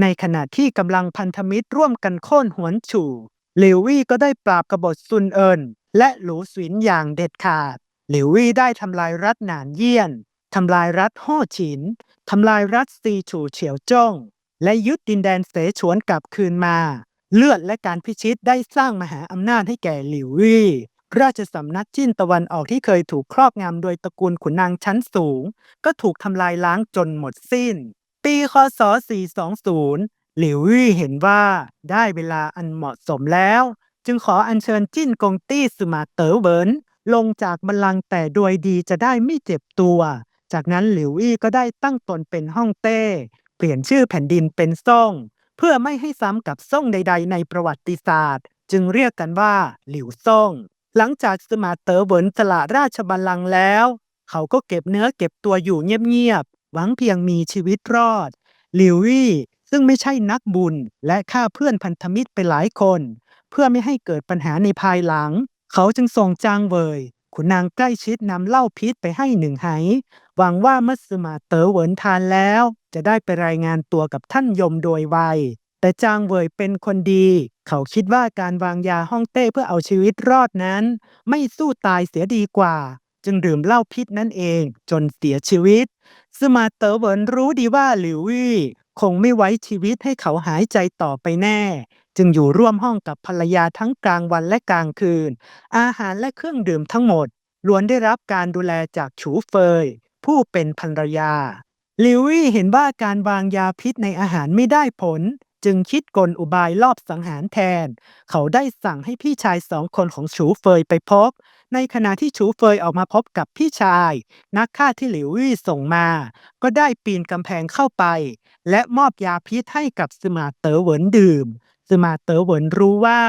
ในขณะที่กำลังพันธมิตรร่วมกันโค่นหวนฉู่หลิววี่ก็ได้ปราบกบฏซุนเอินและหลูสวินอย่างเด็ดขาด หลิววี่ได้ทำลายรัฐหนานเยี่ยนทำลายรัฐฮ่อฉินทำลายรัฐซีฉูเฉียวจ้ง และยึดดินแดนเสฉวนกลับคืนมา เลือดและการพิชิตได้สร้างมหาอำนาจให้แก่หลิววี่ราชสำนักจิ้นตะวันออกที่เคยถูกครอบงำโดยตระกูลขุนนางชั้นสูง ก็ถูกทำลายล้างจนหมดสิ้น ปีคศ 420 หลิววี่เห็นว่าได้เวลาอันเหมาะสมแล้ว จึงขออัญเชิญจิ้นกงตี้สมาเต๋อเวินลงจากบัลลังก์แต่โดยดีจะได้ไม่เจ็บตัว จากนั้นหลิวอี้ก็ได้ตั้งตนเป็นฮ่องเต้ เปลี่ยนชื่อแผ่นดินเป็นซ่ง เพื่อไม่ให้ซ้ำกับซ่งใด ๆ ในประวัติศาสตร์ จึงเรียกกันว่า หลิวซ่ง หลังจากสมาเต๋อเวินสละราชบัลลังก์แล้ว เขาก็เก็บเนื้อเก็บตัวอยู่เงียบ หวังเพียงมีชีวิตรอด ลิววี่ซึ่งไม่ใช่นักบุญและฆ่าเพื่อนพันธมิตรไปหลายคน เพื่อไม่ให้เกิดปัญหาในภายหลัง เขาจึงส่งจางเวยขุนนางใกล้ชิดนำเหล้าพิษไปให้หนึ่งไหหวังว่ามื่อสมาเต๋อเหวินทานแล้ว จะได้ไปรายงานตัวกับท่านยมโดยไวแต่จางเวยเป็นคนดี เขาคิดว่าการวางยาฮ่องเต้เพื่อเอาชีวิตรอดนั้น ไม่สู้ตายเสียดีกว่า จึงดื่มเหล้าพิษนั่นเอง จนเสียชีวิต สมาเตอร์เวินรู้ดีว่าหลิววี่คงไม่ไว้ชีวิตให้เขาหายใจต่อไปแน่ จึงอยู่ร่วมห้องกับภรรยาทั้งกลางวันและกลางคืน อาหารและเครื่องดื่มทั้งหมดล้วนได้รับการดูแลจากฉูเฟย ผู้เป็นภรรยาลิววี่เห็นว่าการวางยาพิษในอาหารไม่ได้ผล จึงคิดกลอุบายลอบสังหารแทน เขาได้สั่งให้พี่ชายสองคนของฉูเฟยไปพบ ในขณะที่ฉูเฟยออกมาพบกับพี่ชาย นักฆ่าที่หลิววี่ส่งมา ก็ได้ปีนกำแพงเข้าไป และมอบยาพิษให้กับสมาเต๋อเหวินดื่มสมาเต๋อเหวินรู้ว่า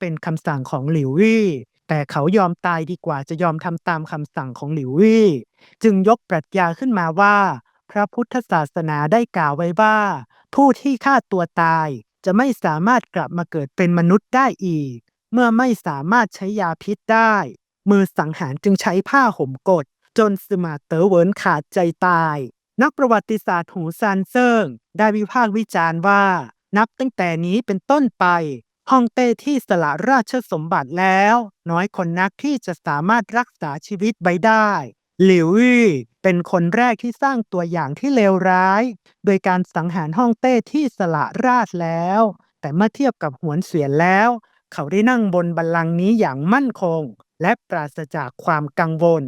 เป็นคำสั่งของหลิววี่แต่เขายอมตายดีกว่าจะยอมทำตามคำสั่งของหลิววี่ จึงยกปรัชญาขึ้นมาว่า พระพุทธศาสนาได้กล่าวไว้ว่า ผู้ที่ฆ่าตัวตายจะไม่สามารถกลับมาเกิดเป็นมนุษย์ได้อีก เมื่อไม่สามารถใช้ยาพิษได้ มือสังหารจึงใช้ผ้าห่มกด จนสมาเต๋อเวินขาดใจตาย นักประวัติศาสตร์หูซานเซิงได้วิพากษ์วิจารณ์ว่า นับตั้งแต่นี้เป็นต้นไปฮ่องเต้ที่สละราชสมบัติแล้ว น้อยคนนักที่จะสามารถรักษาชีวิตไว้ได้ หลิวอี้เป็นคนแรกที่สร้างตัวอย่างที่เลวร้าย โดยการสังหารฮ่องเต้ที่สละราชแล้ว แต่เมื่อเทียบกับหวนเสียนแล้ว เขาได้นั่งบนบัลลังก์นี้อย่างมั่นคง และปราศจากความกังวล